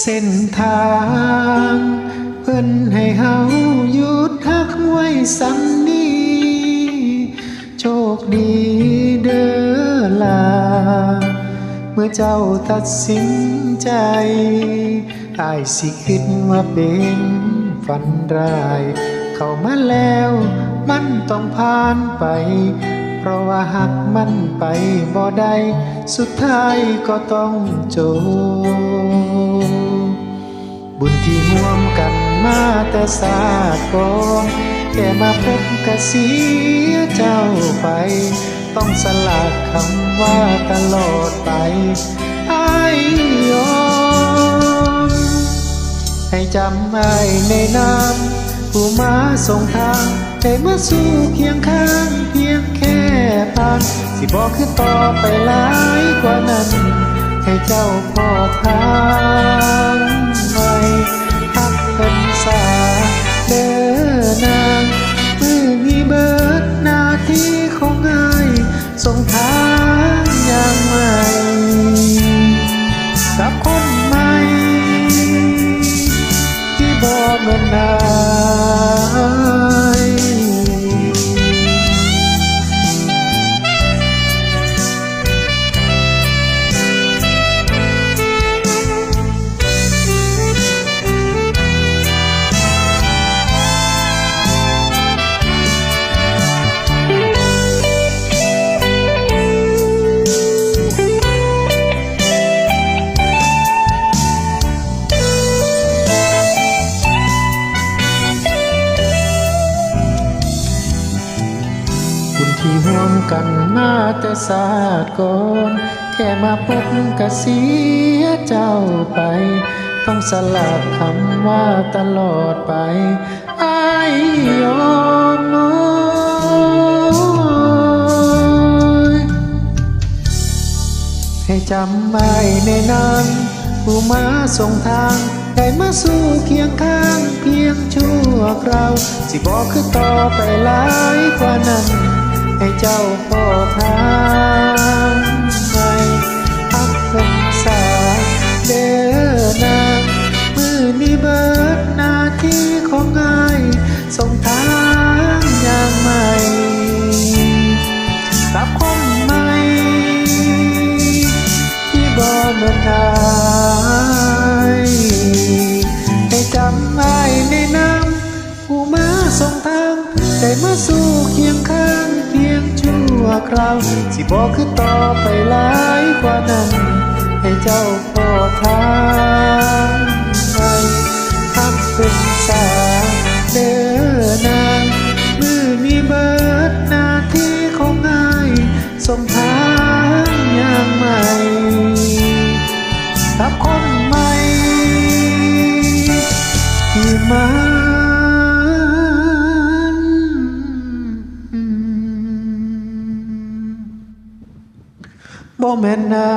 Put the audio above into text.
เส้นทาง เพิ่นให้เฮาหยุดทักไว้สันนี้โชคดีเด้อลา เมื่อเจ้าตัดสินใจอายสิคิดว่าเป็นฝันร้าย เข้ามาแล้วมันต้องผ่านไป เพราะว่าหักมันไปบ่ได้ สุดท้ายก็ต้องจบ บุญที่ร่วมกันมาแต่ศาสตร์ก่อนแค่มาพบกะเสียเจ้าไป ต้องสลัดคำว่าตลอดไปไอ้ายยอมให้จำไว้ในน้ำผู้มาส่งทางได้มาสู่เคียงข้างเพียงแค่ผ่านสิบอกคือต่อไปหลายกว่านั้น ให้เจ้าพอทาง กันมาแต่ศาสตร์ก่อนแค่มาพบกะเสียเจ้าไป ต้องสลับคำว่าตลอดไปอายยอมโอ้ยให้จำไว้ในนั้นผู้มาส่งทางได้มาสู่เคียงข้างเพียงชั่วคราว สิบอกคือต่อไปหลายกว่านั้น ให้เจ้าพ่อทา คราว สิบอกคือต่อไปหลายกว่านั้น ให้เจ้าพอทางไว้ทักเป็นสาเดินนางมือนี้เบิดหน้าที่ของงายส่งทางอย่างใหม่กับคนใหม่ที่มัน บ่แม่นนา